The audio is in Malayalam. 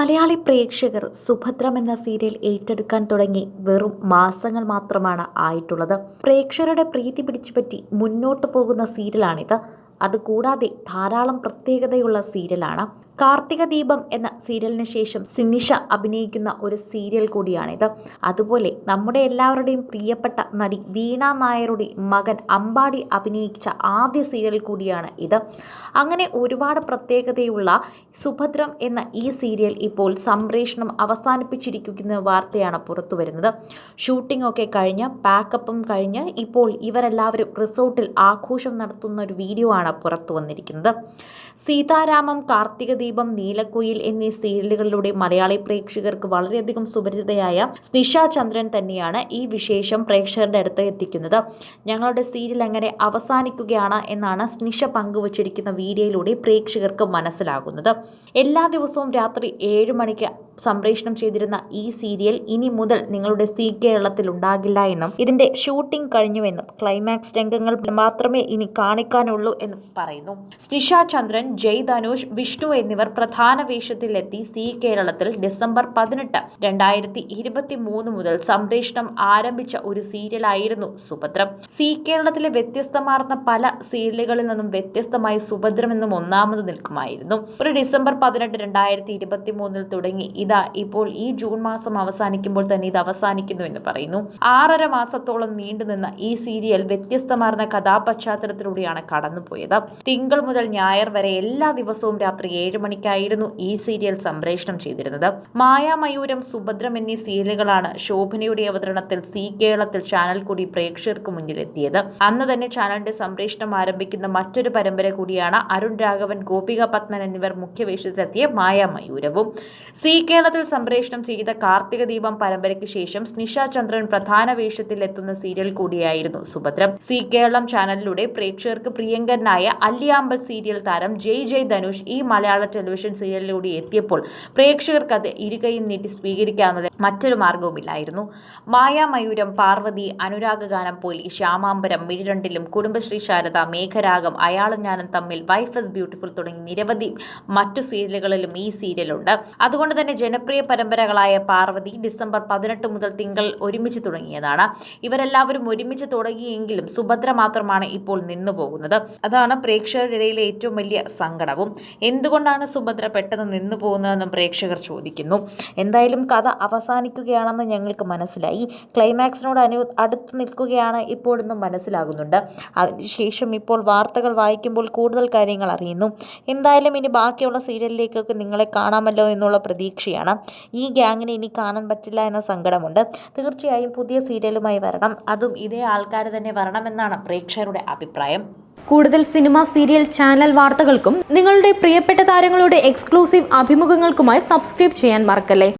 മലയാളി പ്രേക്ഷകർ സുഭദ്രം എന്ന സീരിയൽ ഏറ്റെടുക്കാൻ തുടങ്ങി വെറും മാസങ്ങൾ മാത്രമാണ് ആയിട്ടുള്ളത്. പ്രേക്ഷകരുടെ പ്രീതി പിടിച്ചുപറ്റി മുന്നോട്ട് പോകുന്ന സീരിയലാണിത്. അതുകൂടാതെ ധാരാളം പ്രത്യേകതയുള്ള സീരിയലാണ്. കാർത്തിക ദീപം എന്ന സീരിയലിന് ശേഷം സിനിഷ അഭിനയിക്കുന്ന ഒരു സീരിയൽ കൂടിയാണിത്. അതുപോലെ നമ്മുടെ എല്ലാവരുടെയും പ്രിയപ്പെട്ട നടി വീണ നായരുടെ മകൻ അമ്പാടി അഭിനയിച്ച ആദ്യ സീരിയൽ കൂടിയാണ് ഇത്. അങ്ങനെ ഒരുപാട് പ്രത്യേകതയുള്ള സുഭദ്രം എന്ന ഈ സീരിയൽ ഇപ്പോൾ സംപ്രേഷണം അവസാനിപ്പിച്ചിരിക്കുന്ന വാർത്തയാണ് പുറത്തു വരുന്നത്. ഷൂട്ടിംഗ് ഒക്കെ കഴിഞ്ഞ് പാക്കപ്പും കഴിഞ്ഞ് ഇപ്പോൾ ഇവരെല്ലാവരും റിസോർട്ടിൽ ആഘോഷം നടത്തുന്ന ഒരു വീഡിയോ ആണ് പുറത്തു വന്നിരിക്കുന്നത്. സീതാരാമം കാർത്തിക ദീപം നീലക്കുയിൽ എന്നീ സീരിയലുകളിലൂടെ മലയാളി പ്രേക്ഷകർക്ക് വളരെയധികം സുപരിചിതയായ സ്നിഷ ചന്ദ്രൻ തന്നെയാണ് ഈ വിശേഷം പ്രേക്ഷകരുടെ അടുത്ത് എത്തിക്കുന്നത്. ഞങ്ങളുടെ സീരിയൽ എങ്ങനെ അവസാനിക്കുകയാണ് എന്നാണ് സ്നിഷ പങ്കുവച്ചിരിക്കുന്ന വീഡിയോയിലൂടെ പ്രേക്ഷകർക്ക് മനസ്സിലാകുന്നത്. എല്ലാ ദിവസവും രാത്രി ഏഴ് മണിക്ക് സംപ്രേഷണം ചെയ്തിരുന്ന ഈ സീരിയൽ ഇനി മുതൽ നിങ്ങളുടെ സി കേരളത്തിൽ ഉണ്ടാകില്ല എന്നും ഇതിന്റെ ഷൂട്ടിംഗ് കഴിഞ്ഞുവെന്നും ക്ലൈമാക്സ് രംഗങ്ങൾ മാത്രമേ ഇനി കാണിക്കാനുള്ളൂ എന്നും പറയുന്നു. സ്നിഷ ചന്ദ്രൻ ജയ് ധനുഷ് വിഷ്ണു എന്നിവർ പ്രധാന വേഷത്തിലെത്തി സി കേരളത്തിൽ ഡിസംബർ പതിനെട്ട് രണ്ടായിരത്തി ഇരുപത്തി മൂന്ന് മുതൽ സംപ്രേഷണം ആരംഭിച്ച ഒരു സീരിയലായിരുന്നു സുഭദ്രം. സി കേരളത്തിലെ വ്യത്യസ്തമാർന്ന പല സീരിയലുകളിൽ നിന്നും വ്യത്യസ്തമായി സുഭദ്രം എന്നും ഒന്നാമത് നിൽക്കുമായിരുന്നു. ഒരു ഡിസംബർ പതിനെട്ട് രണ്ടായിരത്തി ഇരുപത്തി മൂന്നിൽ തുടങ്ങി. ഇതാ ഇപ്പോൾ ഈ ജൂൺ മാസം അവസാനിക്കുമ്പോൾ തന്നെ ഇത് അവസാനിക്കുന്നു എന്ന് പറയുന്നു. ആറര മാസത്തോളം നീണ്ടുനിന്ന ഈ സീരിയൽ വ്യത്യസ്തമാർന്ന കഥാപശ്ചാത്തലത്തിലൂടെയാണ് കടന്നുപോയത്. തിങ്കൾ മുതൽ ഞായർ വരെ എല്ലാ ദിവസവും രാത്രി ഏഴ് മണിക്കായിരുന്നു ഈ സീരിയൽ സംപ്രേഷണം ചെയ്തിരുന്നത്. മായാമയൂരം സുഭദ്രം എന്നീ സീരിയലുകളാണ് ശോഭനയുടെ അവതരണത്തിൽ സി കേരളത്തിൽ ചാനൽ കൂടി പ്രേക്ഷകർക്ക് മുന്നിലെത്തിയത്. അന്ന് തന്നെ ചാനലിന്റെ സംപ്രേഷണം ആരംഭിക്കുന്ന മറ്റൊരു പരമ്പര കൂടിയാണ് അരുൺ രാഘവൻ ഗോപിക പത്മൻ എന്നിവർ മുഖ്യവേഷത്തിലെത്തിയ മായാമയൂരവും സി കേരളത്തിൽ സംപ്രേഷണം ചെയ്ത കാർത്തിക ദീപം പരമ്പരയ്ക്ക് ശേഷം സ്നിഷ ചന്ദ്രൻ പ്രധാന വേഷത്തിൽ എത്തുന്ന സീരിയൽ കൂടിയായിരുന്നു സുഭദ്രം. സി കേരളം ചാനലിലൂടെ പ്രേക്ഷകർക്ക് പ്രിയങ്കരനായ അല്ലിയാമ്പൽ സീരിയൽ താരം ജയ് ജയ് ധനുഷ് ഈ മലയാള ടെലിവിഷൻ സീരിയലിലൂടെ എത്തിയപ്പോൾ പ്രേക്ഷകർക്ക് അത് ഇരുകയും നീട്ടി സ്വീകരിക്കാവുന്നത് മറ്റൊരു മാർഗവുമില്ലായിരുന്നു മായാമയൂരം പാർവതി അനുരാഗഗാനം പോലി ശ്യാമാംബരം മിഴിരണ്ടിലും കുടുംബശ്രീ ശാരദ മേഘരാഗം അയാളും ഞാനും തമ്മിൽ വൈഫ് ഇസ് ബ്യൂട്ടിഫുൾ തുടങ്ങി നിരവധി മറ്റു സീരിയലുകളിലും ഈ സീരിയലുണ്ട്. അതുകൊണ്ട് തന്നെ ജനപ്രിയ പരമ്പരകളായ പാർവതി ഡിസംബർ പതിനെട്ട് മുതൽ തിങ്കൾ ഒരുമിച്ച് തുടങ്ങിയതാണ്. ഇവരെല്ലാവരും ഒരുമിച്ച് തുടങ്ങിയെങ്കിലും സുഭദ്ര മാത്രമാണ് ഇപ്പോൾ നിന്നു പോകുന്നത്. അതാണ് പ്രേക്ഷകരുടെ ഏറ്റവും വലിയ സങ്കടവും. എന്തുകൊണ്ടാണ് സുഭദ്ര പെട്ടെന്ന് നിന്നു പോകുന്നതെന്നും പ്രേക്ഷകർ ചോദിക്കുന്നു. എന്തായാലും കഥ അവസാനിക്കുകയാണെന്ന് ഞങ്ങൾക്ക് മനസ്സിലായി. ക്ലൈമാക്സിനോട് അനു അടുത്ത് നിൽക്കുകയാണ് ഇപ്പോഴെന്നും മനസ്സിലാകുന്നുണ്ട്. അതിനുശേഷം ഇപ്പോൾ വാർത്തകൾ വായിക്കുമ്പോൾ കൂടുതൽ കാര്യങ്ങൾ അറിയുന്നു. എന്തായാലും ഇനി ബാക്കിയുള്ള സീരിയലിലേക്കൊക്കെ നിങ്ങളെ കാണാമല്ലോ എന്നുള്ള പ്രതീക്ഷയാണ് ഈ ഗ്യാങ്ങിനെ ഇനി കാണാൻ പറ്റില്ല എന്ന സങ്കടമുണ്ട്. തീർച്ചയായും പുതിയ സീരിയലുമായി വരണം. അതും ഇതേ ആൾക്കാർ തന്നെ വരണമെന്നാണ് പ്രേക്ഷകരുടെ അഭിപ്രായം. കൂടുതൽ സിനിമ സീരിയൽ ചാനൽ വാർത്തകൾക്കും നിങ്ങളുടെ പ്രിയപ്പെട്ട താരങ്ങളുടെ എക്സ്ക്ലൂസീവ് അഭിമുഖങ്ങൾക്കുമായി സബ്സ്ക്രൈബ് ചെയ്യാൻ മറക്കല്ലേ?